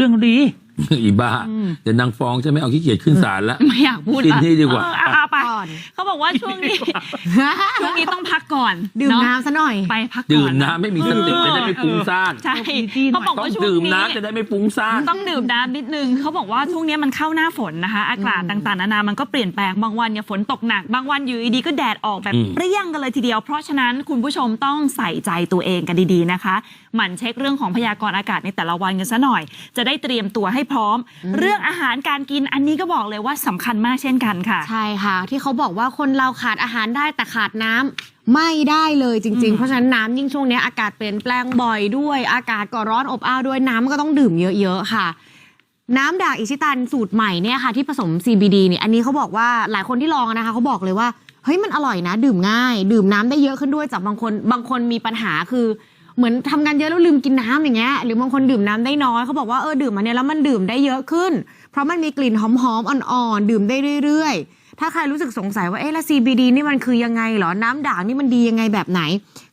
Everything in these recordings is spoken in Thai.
เรื่องดีอีบ้าเดี๋ยวนางฟ้องใช่ไหมเอาขี้เกียจขึ้นศาลแล้วไม่อยากพูดกินละนี่ดีกว่า เออเอาไปก่อนเขาบอกว่าช่วงนี้ช่วงนี้ต้องพักก่อนดื่มเอะน้ำซะหน่อย ไปพักก่อนดื่มน้ำไม่มีสติจะได้ไม่ฟุ้งซ่านใช่จีนๆหน่อยเขาบอกต้องว่าช่วงดื่มนี้ น้ำจะได้ไม่ฟุ้งซ่าน ต้องดื่มน้ำนิดนึงเขาบอกว่าช่วงนี้มันเข้าหน้าฝนนะคะ อากาศต่างๆนานามันก็เปลี่ยนแปลงบางวันเนี่ยฝนตกหนัก บางวันอยู่ดีๆก็แดดออกแบบอืม เปรี้ยงกันเลยทีเดียว เพราะฉะนั้นคุณผู้ชมต้องใส่ใจตัวเองกันดีๆนะคะหมั่นเช็คเรื่องของพยากรณ์อากาศในแต่ละวันกันซะหน่อย จะได้เตรียมตัวให้พร้อม เรื่องอาหารการกินอันนี้ก็บอกเลยว่าสำคัญมากเช่นกันค่ะ ใช่ค่ะ ที่เขาบอกว่าคนเราขาดอาหารได้แต่ขาดน้ำไม่ได้เลยจริง ๆ เพราะฉะนั้นน้ำยิ่งช่วงนี้อากาศเปลี่ยนแปลงบ่อยด้วย อากาศก็ร้อนอบอ้าวด้วยน้ำก็ต้องดื่มเยอะๆค่ะ น้ำด่างอิชิตันสูตรใหม่เนี่ยค่ะที่ผสม CBD เนี่ยอันนี้เขาบอกว่าหลายคนที่ลองนะคะเขาบอกเลยว่าเฮ้ยมันอร่อยนะ ดื่มง่าย ดื่มน้ำได้เยอะขึ้นด้วยจากบางคนบางคนมีปัญหาคือ เหมือนทำงานเยอะแล้วลืมกินน้ำอย่างเงี้ยหรือบางคนดื่มน้ำได้น้อยเขาบอกว่าเออดื่มมาเนี่ยแล้วมันดื่มได้เยอะขึ้น เพราะมันมีกลิ่นหอมๆอ่อนๆดื่มได้เรื่อยๆ ถ้าใครรู้สึกสงสัยว่าเอ๊ะแล้ว CBD นี่มันคือยังไงเหรอ น้ำด่างนี่มันดียังไงแบบไหน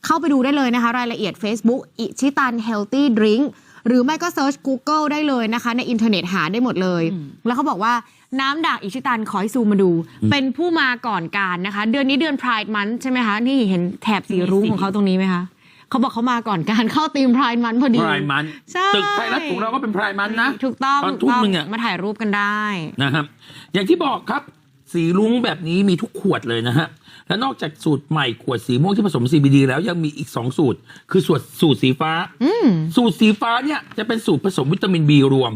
เข้าไปดูได้เลยนะคะ รายละเอียด Facebook อิชิตัน Healthy Drink หรือไม่ก็เซิร์ช Google ได้เลยนะคะ ในอินเทอร์เน็ตหาได้หมดเลย แล้วเขาบอกว่าน้ำด่างอิชิตันขอให้ซูมมาดู เป็นผู้มาก่อนการนะคะ เดือนนี้เดือน Pride Month ใช่ไหมคะ นี่เห็นแถบสีรุ้งของเขาตรงนี้ไหมคะเขาบอกเขามาก่อนการเข้าธีม Pride Month พอดีพรายมันใช่ตึกไทยรัฐของเราก็เป็นพรายมันนะถูกต้องตอนถูกทุ่มต้องหนึ่งอะมาถ่ายรูปกันได้นะครับอย่างที่บอกครับ สีรุ้งแบบนี้มีทุกขวดเลยนะฮะ และนอกจากสูตรใหม่ขวดสีม่วงที่ผสม CBD แล้วยังมีอีก 2 สูตร คือสูตรสูตรสีฟ้าอืมสูตรสีฟ้าเนี่ยจะเป็นสูตรผสมวิตามิน B รวม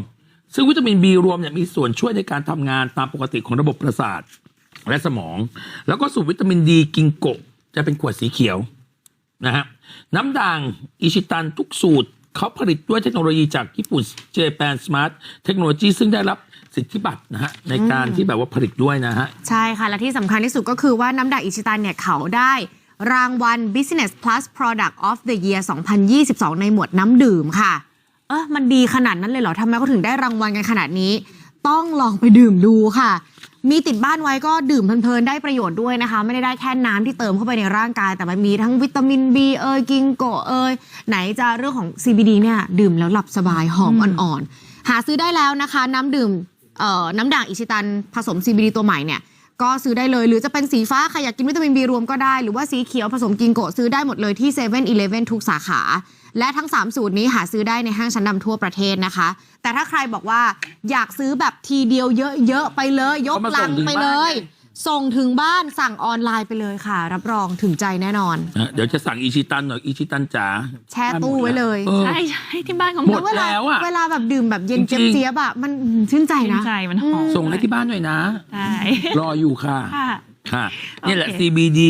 ซึ่งวิตามิน B รวมเนี่ยมีส่วนช่วยในการทำงานตามปกติของระบบประสาทและสมอง แล้วก็สูตรวิตามินดีกิงโกะจะเป็นขวดสีเขียวนะฮะน้ำด่างอิชิตันทุกสูตรเขาผลิตด้วยเทคโนโลยีจากญี่ปุ่น Japan Smart Technology ซึ่งได้รับ สิทธิบัตรนะฮะในการที่แบบว่าผลิตด้วยนะฮะ ใช่ค่ะ และที่สำคัญที่สุดก็คือว่าน้ำด่างอิชิตันเนี่ยเขาได้รางวัล Business Plus Product of the Year 2022 ในหมวดน้ำดื่มค่ะ เออมันดีขนาดนั้นเลยเหรอทำไมเขาถึงได้รางวัลกันขนาดนี้ ต้องลองไปดื่มดูค่ะ มีติดบ้านไว้ก็ดื่มเพลินๆได้ประโยชน์ด้วยนะคะ ไม่ได้ได้แค่น้ำที่เติมเข้าไปในร่างกาย แต่มันมีทั้งวิตามิน B เอยกิงโกะเอยไหนจะเรื่องของ CBD เนี่ยดื่มแล้วหลับสบายหอมอ่อนๆหาซื้อได้แล้วนะคะ น้ำดื่มเอ่อ น้ำด่างอิชิตันผสม CBD ตัวใหม่เนี่ยก็ซื้อได้เลย หรือจะเป็นสีฟ้าใครอยากกินวิตามิน B รวมก็ได้ หรือว่าสีเขียวผสมกิงโกะซื้อได้หมดเลยที่7 e เ e ่ e อทุกสาขา และทั้ง 3 สูตรนี้หาซื้อได้ในห้างชั้นนำทั่วประเทศนะคะ แต่ถ้าใครบอกว่าอยากซื้อแบบทีเดียวเยอะๆไปเลย ยกลังไปเลย ส่งถึงบ้านสั่งออนไลน์ไปเลยค่ะ รับรองถึงใจแน่นอน นะเดี๋ยวจะสั่งอิชิตันหน่อยอิชิตันจ๋าแช่ตู้ไว้เลยออ ใช่ใช่ที่บ้านของหมดเราเวลาแล้วอะเวลาแบบดื่มแบบเย็นจริงๆเจี๊ยบๆอะมันอืมชื่นใจชื่นะนใจมันหอมส่งให้ที่บ้านหน่อยนะ ใช่ รออยู่ค่ะ ค่ะ ค่ะ นี่แหละ โอเค CBD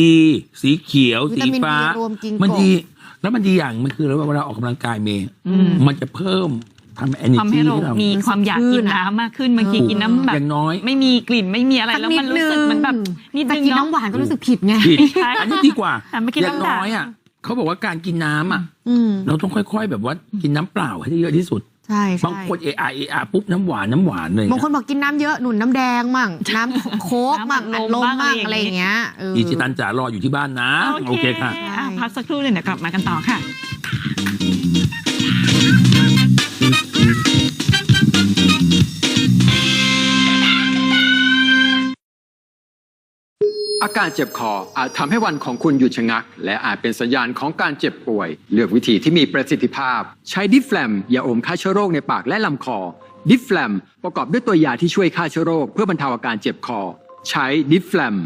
สีเขียว วิสีตามินฟ้า B รวมกิงโกะมันดี แล้วมันดีอย่างมันคือเวลาออกกำลังกายเมย์มันจะเพิ่ม ทำ energy ทำให้เราให้เรา มีความอยากกินน้ำมากขึ้นบางทีกินน้ำแบบอย่างน้อย ไม่มีกลิ่นไม่มีอะไรแล้วมันรู้สึกมันแบบนิดแต่นึงกินเนาะ น้ำหวานก็รู้สึกผิดไงผิดใช่อันนี้ดีกว่า แต่ไม่กินอย่างน้ำด่างน้อยอะเขาบอกว่าการกินน้ำอะ อืมเราต้องค่อยๆ แบบว่ากินน้ำเปล่าให้ได้เยอะที่สุด ใช่ใช่บางคนเออาเออาปุ๊บน้ำหวานน้ำหวานเลย บางคนบอกกินน้ำเยอะหนุนน้ำแดงมั่งน้ำโค้กมั่งน้ำอัอัดดลลมมบ้างมั่งอะอะไรไรอย่อาย่างงเงี้เงี้ยยเออ อีชิตันจ๋ารออยู่ที่บ้านนะ โอเคค่ะ อะพักสักครู่เลยเดี๋ยวกลับมากันต่อค่ะ อาการเจ็บคออาจทำให้วันของคุณหยุดชะงัก และอาจเป็นสัญญาณของการเจ็บป่วย เลือกวิธีที่มีประสิทธิภาพ ใช้ดิฟแฟลมยาอมฆ่าเชื้อโรคในปากและลำคอ ดิฟแฟลมประกอบด้วยตัวยาที่ช่วยฆ่าเชื้อโรคเพื่อบรรเทาอาการเจ็บคอ ใช้ดิฟแฟลม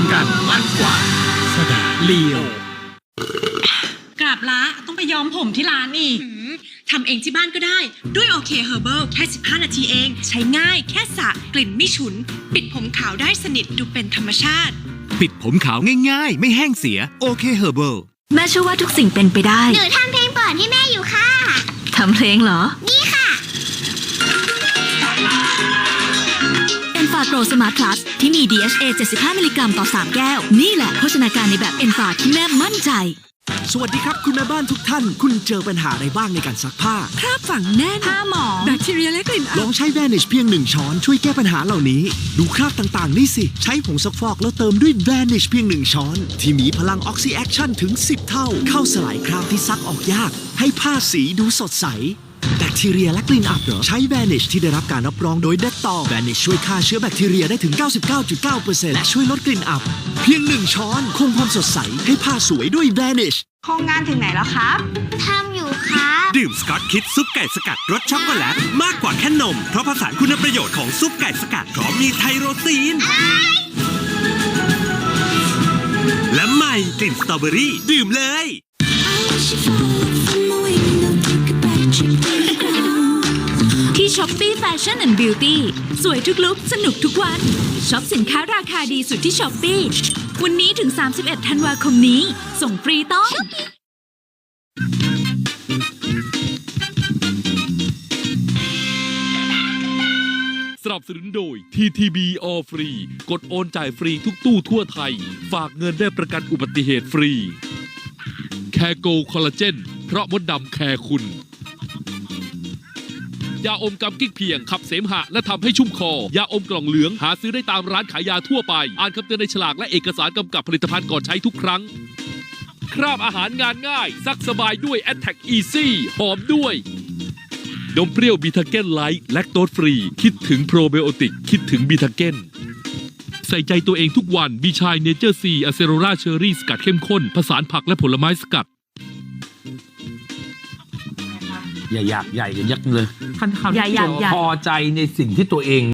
มกันมันกว่าสดาเลียวกราบละต้องไปย้อมผมที่ร้านอีกทำเองที่บ้านก็ได้ ด้วยโอเคเฮอร์เบิลแค่ 15 นาทีเอง ใช้ง่ายแค่สระกลิ่นไม่ฉุน ปิดผมขาวได้สนิทดูเป็นธรรมชาติ ปิดผมขาวง่ายๆ ไม่แห้งเสียโอเคเฮอร์เบิลแม่เชื่อว่าทุกสิ่งเป็นไปได้ หนูทำเพลงเปิดให้แม่อยู่ค่ะทำเพลงเหรอ นี่ค่ะ e n f a Grow Smart Plus ที่มี DHA 75 มิลลิกรัมต่อ 3 แก้ว นี่แหละโภชนาการในแบบ e n f a ที่แม่มั่นใจ สวัสดีครับคุณแม่บ้านทุกท่าน คุณเจอปัญหาอะไรบ้างในการซักผ้า คราบฝังแน่นผ้าหมองแบคทีเรียและกลิ่นลองใช้ Vanish เพียงหนึ่งช้อนช่วยแก้ปัญหาเหล่านี้ ดูคราบต่างๆ นี่สิ ใช้ผงซักฟอกแล้วเติมด้วย Vanish เพียงหนึ่งช้อน ที่มีพลัง Oxy Action ถึง 10 เท่า เข้าสลายคราบที่ซักออกยาก ให้ผ้าสีดูสดใส แบคทีเรียและกลิ่นอับเหรอ ใช้ Vanish ที่ได้รับการรับรองโดย Dettol Vanish ช่วยฆ่าเชื้อแบคทีเรียได้ถึง 99.9%และช่วยลดกลิ่นอับ เพียงหนึ่งช้อนคงความสดใส ให้ผ้าสวยด้วย Vanish โครงงานถึงไหนแล้วครับ ทำอยู่ครับ ดื่มสกอตคิดซุปไก่สกัดรสช็อกโกแลตมากกว่าแค่นม เพราะผสานคุณประโยชน์ของซุปไก่สกัดพร้อมมีไทโรซีน และใหม่กลิ่นสตรอเบอรี่ดื่มเลย ที่ช้อปปี้แฟชั่นแอนด์บิวตี้สวยทุกลุกสนุกทุกวันช็อปสินค้าราคาดีสุดที่ช้อปปี้วันนี้ถึง 31 ธันวาคมนี้ ส่งฟรีต้อง สนับสนุนโดย TTB All Free กดโอนจ่ายฟรีทุกตู้ทั่วไทย ฝากเงินได้ประกันอุบัติเหตุฟรี แคโกคอลลาเจน เพราะมดดำแคร์คุณ ยาอมกำกิ๊กเพียง ขับเสมหะและทำให้ชุ่มคอ ยาอมกล่องเหลืองหาซื้อได้ตามร้านขายยาทั่วไป อ่านคำเตือนในฉลากและเอกสารกำกับผลิตภัณฑ์ก่อนใช้ทุกครั้ง คราบอาหารงานง่าย ซักสบายด้วย a t t a c k Easy หอมด้วยนมเปรี้ยวบีทาเก้นไลท์แลคโตสฟรี คิดถึงโปรไบโอติก คิดถึงบีทาเก้นใส่ใจตัวเองทุกวันบีชายเนเจอร์ซีอะเซโรราเชอรี่สกัดเข้มข้นผสานผักและผลไม้สกัด อย่าอยากใหญ่กันยักษ์เลยอย่าอยากใหญ่พอใจในสิ่งที่ตัวเอง